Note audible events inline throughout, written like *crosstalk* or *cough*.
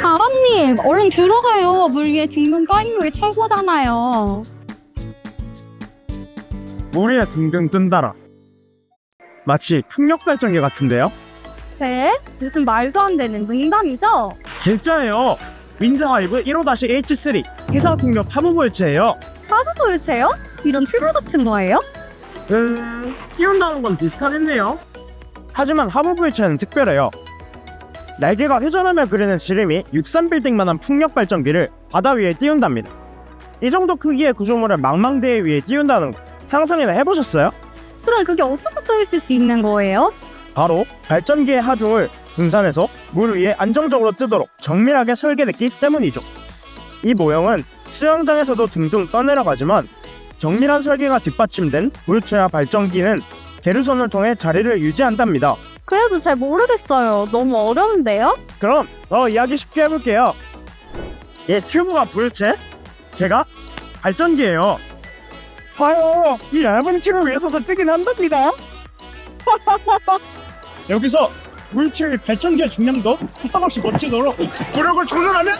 바람님, 얼른 들어가요. 물 위에 둥둥 떠있는 게 최고잖아요. 물 위에 둥둥 뜬다라. 마치 풍력 발전기 같은데요? 네? 무슨 말도 안 되는 농담이죠? 진짜예요. 윈드하이브 15-H3 해상 풍력 하부보일체예요. 하부보일체요? 이런 튜브 같은 거예요? 음, 띄운다는 건 비슷하겠네요. 하지만 하부부일체는 특별해요. 날개가 회전하며 그리는 지름이 63빌딩만한 풍력 발전기를 바다 위에 띄운답니다. 이 정도 크기의 구조물을 망망대해 위에 띄운다는 거 상상이나 해보셨어요? 그럼 그게 어떻게 떠 있을 수 있는 거예요? 바로 발전기의 하중을 분산해서 물 위에 안정적으로 뜨도록 정밀하게 설계됐기 때문이죠. 이 모형은 수영장에서도 둥둥 떠내려가지만 정밀한 설계가 뒷받침된 물체와 발전기는 계류선을 통해 자리를 유지한답니다. 그래도 잘 모르겠어요. 너무 어려운데요? 그럼 더 이야기 쉽게 해볼게요. 이 튜브가 물체, 제가 발전기예요. 봐요, 이 얇은 튜브 위에서도 뜨긴 한답니다. *laughs* 여기서 물체의 발전기의 중량도 한없이 멋지도록 구력을 조절하면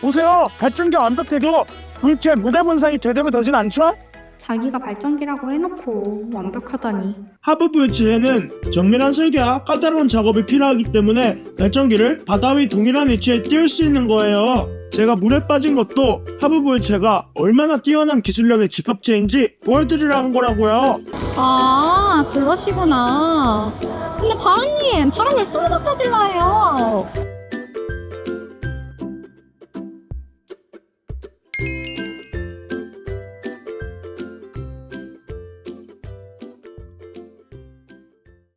보세요, 발전기 완벽해도 물체 무대 분산이 제대로 되진 않죠? 자기가 발전기라고 해놓고 완벽하다니. 하부부의 지혜는 정밀한 설계와 까다로운 작업이 필요하기 때문에 발전기를 바다 위 동일한 위치에 띄울 수 있는 거예요. 제가 물에 빠진 것도 하부부의 제가 얼마나 뛰어난 기술력의 집합체인지 보여드리라는 거라고요. 아, 그러시구나. 근데 바람님, 바람을 쏘로까질러요